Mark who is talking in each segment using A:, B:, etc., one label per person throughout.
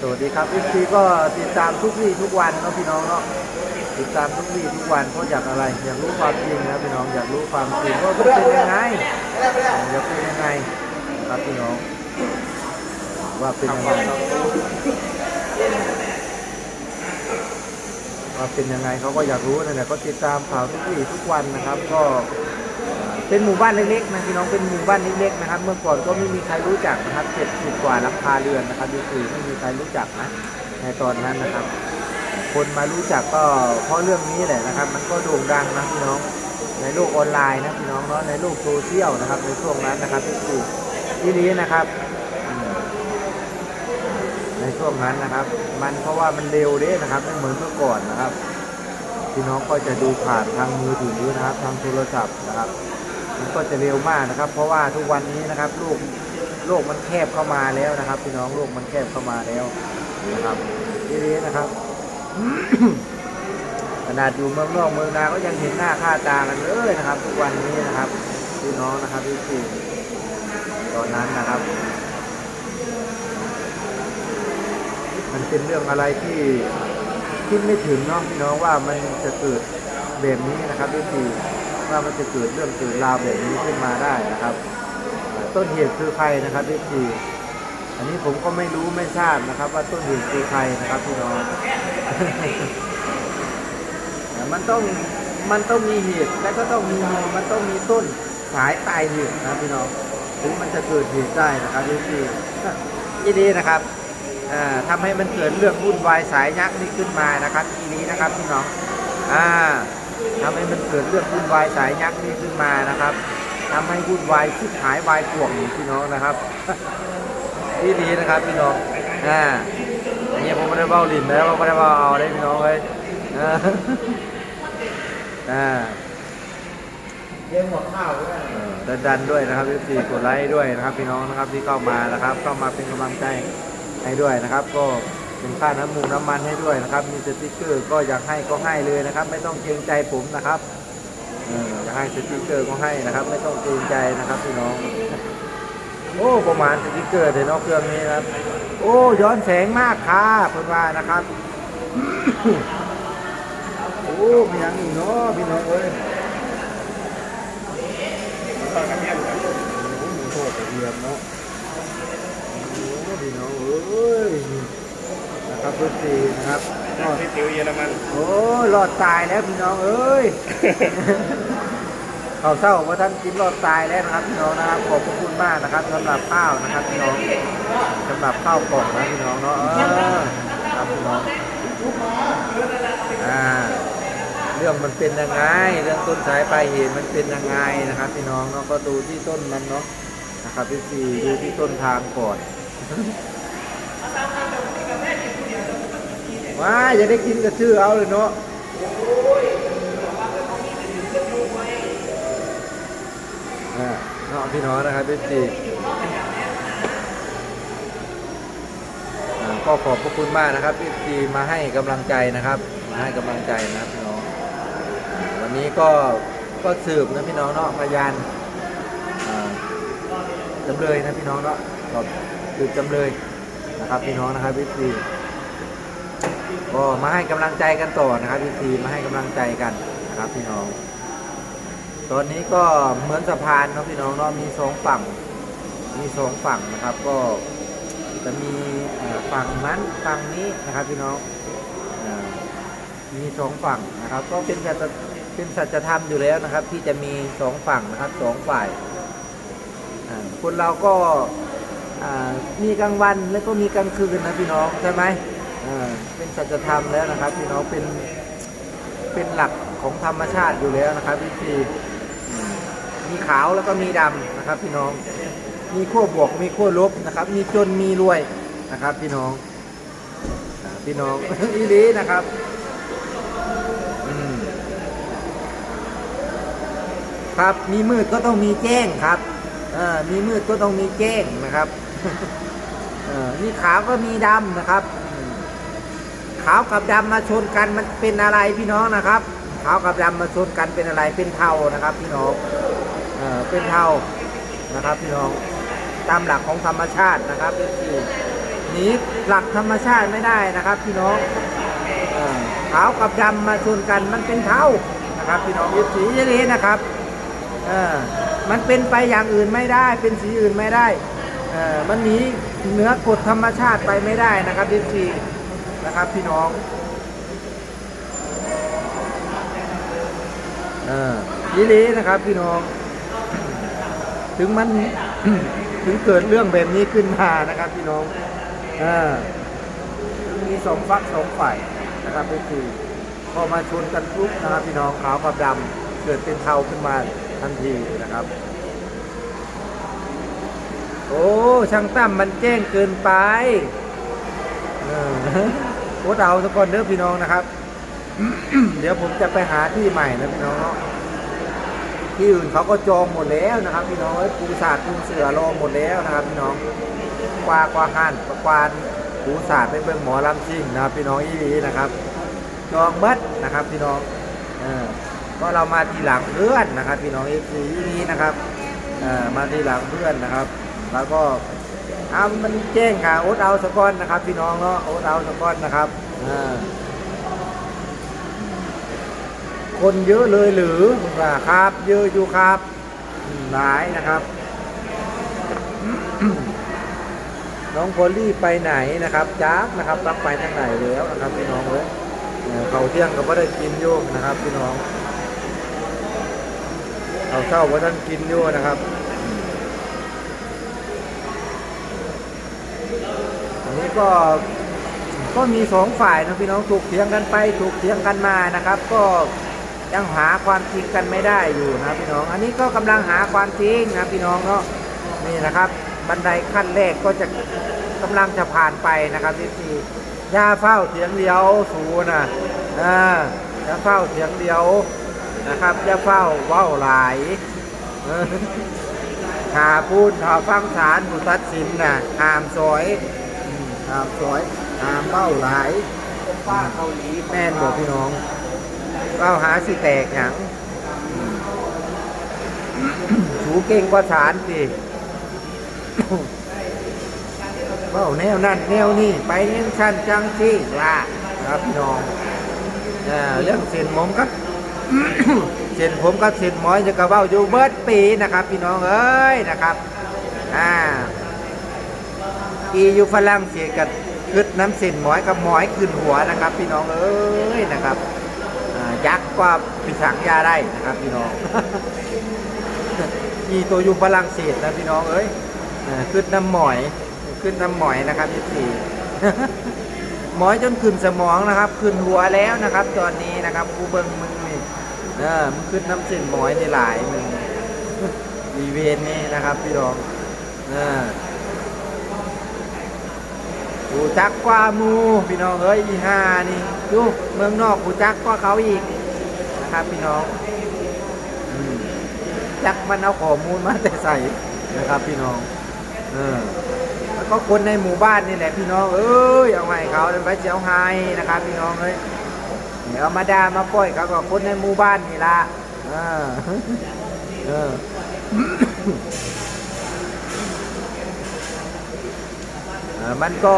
A: สวัสดีครับเอฟซีก็ติดตามทุกวี่ทุกวันเนาะพี่น้องเนาะติดตามทุกวี่ทุกวันเพราะอยากอะไร อยากรู้ความจริงนะพี่น้องอยากรู้ความจริงว่าเป็นยังไงอยากเป็นยังไงครับพี่น้อง ว่าเป็นยังไงว่าเป็นยังไงเขาก็อยากรู้นั่นแหละก็ติดตามข่าวทุกวี่ทุกวันนะครับ ก็ เป็นหมู่บ้านเล็กๆนะพี่น้องเป็นหมู่บ้านเล็กๆนะครับ เมื่อก่อนก็ไม่มีใครรู้จักนะครับเจ็ดสิบกว่าหลังคาเรือนนะครับนี่คือไม่มีใครรู้จักนะในตอนนั้นนะครับ คนมารู้จักก็เพราะเรื่องนี้แหละนะครับ มันก็โด่งดังนะพี่น้องในโลกออนไลน์นะพี่น้องเนาะในโลกโซเชียลนะครับ ในช่วงนั้นนะครับที่คือที่นี้นะครับ ในช่วงนั้นนะครับ มันเพราะว่ามันเร็วเด้นะครับไม่เหมือนเมื่อก่อนนะครับ พี่น้องก็จะดูผ่านทางมือถือนะครับทางโทรศัพท์นะครับ มันก็จะเร็วมากนะครับ เพราะว่าทุกวันนี้นะครับโลกโลกมันแคบเข้ามาแล้วนะครับ พี่น้องโลกมันแคบเข้ามาแล้วนะครับทีนี้นะครับ ขนาดอยู่เมืองนอกเมืองนาก็ยังเห็นหน้าค่าตากันเลยนะครับ ทุกวันนี้นะครับพี่น้องนะครับพี่สี่ตอนนั้นนะครับ มันเป็นเรื่องอะไรที่คิดไม่ถึงเนาะพี่น้องว่ามันจะเกิดแบบนี้นะครับพี่สี่ ว่ามันจะเกิดเรื่องเกิดราวแบบนี้ขึ้นมาได้นะครับ ต้นเหตุคือใครนะครับพี่สี่อันนี้ผมก็ไม่รู้ไม่ทราบนะครับ ว่าต้นเหตุคือใครนะครับพี่น้องมันต้องมันต้องมีเหตุและก็ต้องมีมูลมันต้องมีต้นสายปลายเหตุนะพี่น้องถึงมันจะเกิดเหตุได้นะครับพี่พี่ยี่ดีนะครับอ่าทำให้มันเกิดเรื่องวุ่นวายสายยักษ์นี่ขึ้นมานะครับทีนี้นะครับพี่น้องอ่า ทำให้มันเกิดเรื่องวุ่นวายสายยักษ์นี่ขึ้นมานะครับทำให้วุ่นวายชิบหายวายป่วงพี่น้องนะครับที่ดีนะครับพี่น้องอ่าอันนี้ผมไม่ได้เบ้าลินแล้วผมไม่ได้เบ้าเอาได้พี่น้องเลยอ่าอ่า
B: เลี้ยงหัวข้าวด้วย
A: ดันดันด้วยนะครับพี่กดไลค์ด้วยนะครับ พี่น้องนะครับที่เข้ามานะครับเข้ามาเป็นกำลังใจให้ด้วยนะครับ ก็ เป็นค่าน้ำมูกน้ำมันให้ด้วยนะครับ มีสติกเกอร์ก็อยากให้ก็ให้เลยนะครับ ไม่ต้องเกรงใจผมนะครับอยากให้สติกเกอร์ก็ให้นะครับ ไม่ต้องเกรงใจนะครับพี่น้อง โอ้ประมาณสติกเกอร์เดี๋ยวนองเครื่องนี้ครับ โอ้ย้อนแสงมากค่ะเพื่อนว่านะครับโอ้มีอย่างอีกเนาะพี่น้องเอ้ย
B: ตอนกับเมียเหมือนกัน
A: โอ้โหโทษกระเทียมเนาะโอ้พี่น้องเอ้ย ครับทุกทีนะครับรอด
B: ที่ติวเยอรมัน
A: โอ้ยรอดตายแล้วพี่น้องเอ้ย เขาวเศร้าว่าท่านกินรอดตายแล้วนะครับพี่น้องนะครับขอบพระคุณมากนะครับสำหรับข้าวนะครับพี่น้องสำหรับข้าวกล่องนะพี่น้องเนาะเออครับพี่น้องอ่าเรื่องมันเป็นยังไงเรื่องต้นสายปลายเหตุมันเป็นยังไงนะครับ พี่น้องเนาะก็ดูที่ต้นมันเนาะนะครับพี่สี่ดูที่ต้นทางก่อน ว้าอย่าได้กินกับชื่อเอาเลยเนาะอ่าเนาะพี่น้องนะครับพี่สีก็ขอบพระคุณมากนะครับพี่สีมาให้กำลังใจนะครับ มาให้กำลังใจนะพี่น้องวันนี้ก็ก็สืบนะพี่น้องเนาะพยานอ่าจำเลยนะพี่น้องเนาะสืบจำเลยนะครับพี่น้องนะครับพี่สี ก็มาให้กำลังใจกันต่อนะครับพี่ทีมาให้กำลังใจกันนะครับพี่น้อง ตอนนี้ก็เหมือนสะพานเนาะพี่น้องเนาะมีสองฝั่ง มีสองฝั่งนะครับ ก็จะมีฝั่งนั้นฝั่งนี้นะครับพี่น้องมีสองฝั่งนะครับ ก็เป็นสัจเป็นสัจธรรมอยู่แล้วนะครับ ที่จะมีสองฝั่งนะครับสองฝ่ายคนเราก็มีกลางวันแล้วก็มีกลางคืนนะพี่น้องใช่ไหม เป็นสัจธรรมแล้วนะครับพี่น้องเป็นเป็นหลักของธรรมชาติอยู่แล้วนะครับพี่ทีมีขาวแล้วก็มีดำนะครับ พี่น้องมีขั้วบวกมีขั้วลบนะครับ มีจนมีรวยนะครับ พี่น้องพี่น้องอีลีนะครับครับมีมืดก็ต้องมีแจ้งครับมีมืดก็ต้องมีแจ้งนะครับมีขาวก็มีดำนะครับ ขาวกับดำมาชนกันมันเป็นอะไรพี่น้องนะครับขาวกับดำมาชนกันเป็นอะไรเป็นเทานะครับ พี่น้องเออเป็นเทานะครับ พี่น้องตามหลักของธรรมชาตินะครับหนีหลักธรรมชาติไม่ได้นะครับ พี่น้องเอ่อขาวกับดำมาชนกันมันเป็นเทานะครับ พี่น้องยึดสีนี้นะครับเออมันเป็นไปอย่างอื่นไม่ได้ เป็นสีอื่นไม่ได้เออมันหนีเหนือกฎธรรมชาติไปไม่ได้นะครับยึดสี นะครับพี่น้องเออยีรีนะครับพี่น้อง ถึงมันถึงเกิดเรื่องแบบนี้ขึ้นมานะครับพี่น้องเออมีสองฝักสองฝ่ายนะครับก็คือพอมาชนกันปุ๊บนะครับพี่น้องขาวกับดำเกิดเป็นเทาขึ้นมาทันทีนะครับ โอ้ช่างตั้มมันแจ้งเกินไป เออโคตรเอาสักคนเด้อพี่น้องนะครับ เดี๋ยวผมจะไปหาที่ใหม่นะพี่น้องเนาะที่อื่นเขาก็จองหมดแล้วนะครับ พี่น้องเอ้ยปูสาดปูเสือรอหมดแล้วนะครับ พี่น้องกวากวาหันประควานปูสาดไปเบิ่งหมอลำซิ่งนะครับ พี่น้องอีลีนะครับ จองเบิดนะครับ พี่น้องเออก็เรามาทีหลังเพื่อนนะครับ พี่น้องอีหลีอีหลีนะครับเออมาทีหลังเพื่อนนะครับ แล้วก็ เอามันแจ้งค่ะโอ๊ตเอาสก้อนนะครับพี่น้องเนาะโอ๊ตเอาสก้อนนะครับคนเยอะเลยหรือว่าครับ เยอะอยู่ครับ หลายนะครับ น้องโพลี่ไปไหนนะครับจ้านะครับรับไปทางไหนแล้วนะครับพี่น้องเลยเอ่อเขาเที่ยงก็ไม่ได้กินโยกนะครับ พี่น้องเขาเช้าว่าท่านกินโยนะครับอันนี้ ก็ก็มีสองฝ่ายนะพี่น้องถูกเถียงกันไปถูกเถียงกันมานะครับ ก็ยังหาความจริงกันไม่ได้อยู่นะพี่น้อง อันนี้ก็กำลังหาความจริงนะพี่น้องเนาะนี่นะครับ บันไดขั้นแรกก็จะกำลังจะผ่านไปนะครับที่สี่ย่าเฝ้าเถียงเดียวสูนะอ่าย่าเฝ้าเถียงเดียวนะครับย่าเฝ้าว้าวหลายหาพูดหาฟังสารผู้ตัดสินนะหามซอย อืมหามสวยหามเบ้าหลาย
B: ป้าเกาหลี
A: แม่นบอกพี่น้องเบ้าหาสิแตกหยังสูเก่งกว่าสารสิเบ้าแนวนั่นแนวนี่ไปเรื่องชั้นจังที่ว่าครับพี่น้องเอ่อเรื่องเส้นผมครับเส้นผมกับเส้นหมอยจะกระเบ้าอยู่เบิดปีนะครับ พี่น้องเอ้ยนะครับ อ่า อีอยู่ฝรั่งเศสกับขึ้นน้ำเส้นหมอยกับหมอยขึ้นหัวนะครับ พี่น้องเอ้ยนะครับยักษ์กว่าพิสังยาได้นะครับ พี่น้องอีตัวอยู่ฝรั่งเศสนะพี่น้องเอ้ยขึ้นน้ำหมอยขึ้นน้ำหมอยนะครับพี่สี่หมอยจนขึ้นสมองนะครับขึ้นหัวแล้วนะครับ ตอนนี้นะครับกูเบิ้งมึงนี่เออมึงขึ้นน้ำเส้นหมอยในหลายมึงรีเวนนี่นะครับ พี่น้องเออ กูจักกว่ามูพี่น้องเอ้ยอีห้านี่ดูเมืองนอกกูจักกว่าเขาอีกนะครับพี่น้องอจักมันเอาข้อมูลมาแต่ใส่นะครับพี่น้อง เออแล้วก็คนในหมู่บ้านนี่แหละพี่น้อง เอ้ยเอาให้เขาเป็นไปเจ้าไห้นะครับ พี่น้องเอ้ยเดี๋ยวมาดามาปล่อยเขาก็คนในหมู่บ้านนี่ละเออเออ เอ่อ มันก็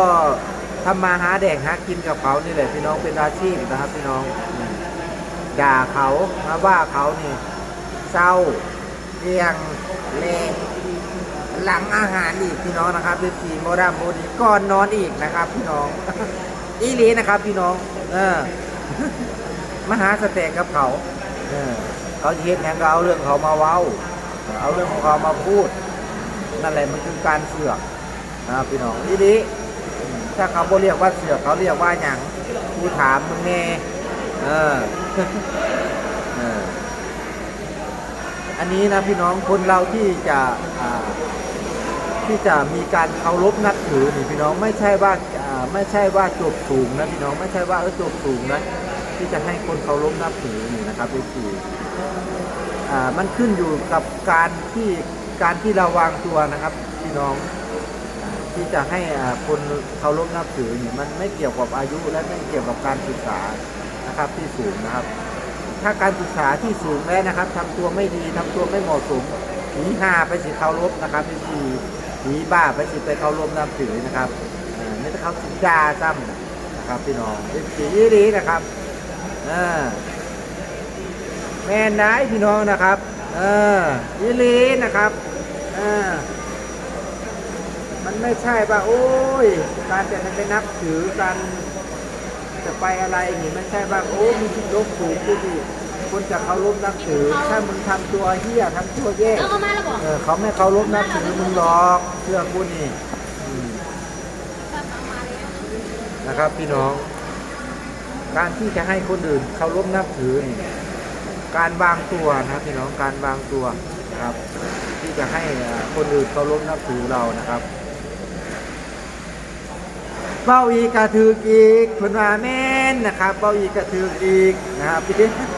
A: ทำมาหาแดกหากินกับเขานี่แหละพี่น้องเป็นอาชีพนะครับพี่น้องด่าเขามาว่าเขานี่เศร้าเรียงเลงหลังอาหารอีกพี่น้องนะครับเป็นสีโมดามโมดีก่อนนอนอีกนะครับ พี่น้องอีลีนะครับ พี่น้อง เออมาหาสเต็กกับเขาเออเขาเฮ็ดแหงก็เอาเรื่องเขามาเว้า เอาเรื่องของเขามาพูดนั่นแหละมันคือการเสือก ครับพี่น้องทีนี้ถ้าเขาบ่เรียกว่าเสือกเขาเรียกว่าหยังกูถามมึงแน่เออเออ อันนี้นะพี่น้องคนเราที่จะที่จะมีการเคารพนับถือนี่พี่น้องไม่ใช่ว่าไม่ใช่ว่าจบสูงนะพี่น้องไม่ใช่ว่าเออจบสูงนะที่จะให้คนเคารพนับถือนี่นะครับพี่คืออ่มันขึ้นอยู่กับการที่การที่เราวางตัวนะครับพี่น้อง ที่จะให้อ่าคนเคารพนับถือเนี่ยมันไม่เกี่ยวกับอายุและไม่เกี่ยวกับการศึกษานะครับที่สูงนะครับ ถ้าการศึกษาที่สูงแล้วนะครับทำตัวไม่ดีทำตัวไม่เหมาะสมหนีหาไปสิเคารพนะครับที่สี่หนีบ้าไปสิไปเคารพนับถือนะครับอ่าไม่แต่เขาสิด่าซ้ำนะครับพี่น้องเป็นสีดีนะครับอ่าแม่นได้พี่น้องนะครับ เออยีรีนะครับ เอ่า มันไม่ใช่ว่าโอ้ย การจะไปนับถือการจะไปอะไรนี่ไม่ใช่ว่าโอ้มีจิตลบสูงกูดิคนจะเคารพนับถือ ถ้ามึงทำตัวเฮี้ยทำตัวแย่
C: เอาเข้ามาแล้วบอก
A: เออเขาไม่เคารพนับถือมึงหรอกเชื่อกูนี่อืมนะครับพี่น้อง การที่จะให้คนอื่นเคารพนับถือนี่การวางตัวนะครับพี่น้องการวางตัวนะครับ ที่จะให้อ่าคนอื่นเคารพนับถือเรานะครับ เบ้าอีกกระถืออีกคุณมาแม่นนะครับเบ้าอีกกระถืออีกนะครับพี่